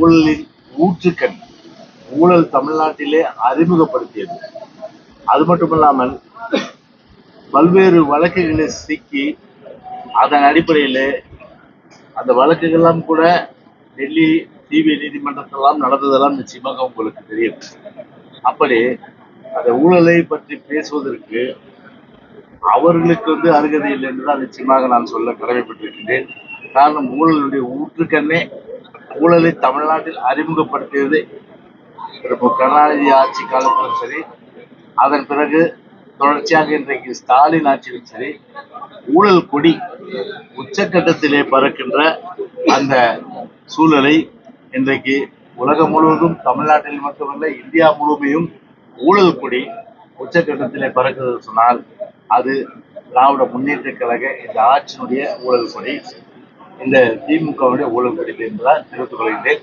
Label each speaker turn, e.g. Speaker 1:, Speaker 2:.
Speaker 1: ஊழலின் ஊற்றுக்கண் ஊழல் தமிழ்நாட்டிலே அறிமுகப்படுத்தியது. அது மட்டுமல்லாமல் பல்வேறு வழக்குகளை சிக்கி அதன் அடிப்படையில் அந்த வழக்குகள்லாம் கூட டெல்லி சிபிஐ நீதிமன்றத்தெல்லாம் நடந்ததெல்லாம் நிச்சயமாக உங்களுக்கு தெரியும். அப்படி அந்த ஊழலை பற்றி பேசுவதற்கு அவர்களுக்கு வந்து அருகதை இல்லை என்றுதான் நிச்சயமாக நான் சொல்ல கடமைப்பட்டிருக்கின்றேன். காரணம் ஊழலுடைய ஊற்றுக்கண்ணே ஊழலை தமிழ்நாட்டில் அறிமுகப்படுத்தியது இப்போ கருணாநிதி ஆட்சி காலத்திலும் சரி அதன் பிறகு தொடர்ச்சியாக இன்றைக்கு ஸ்டாலின் ஆட்சியிலும் சரி ஊழல் கொடி உச்சக்கட்டத்திலே பறக்கின்ற அந்த சூழலை இன்றைக்கு உலகம் முழுவதும் தமிழ்நாட்டில் மட்டுமல்ல இந்தியா முழுமையும் ஊழல் கொடி உச்சக்கட்டத்திலே பறக்கிறது சொன்னால் அது திராவிட முன்னேற்ற கழக இந்த ஆட்சியினுடைய ஊழல் கொடி. இந்த திமுகவுடைய ஊழல் கொடி என்பதால் தெரிவித்துக் கொள்கின்றேன்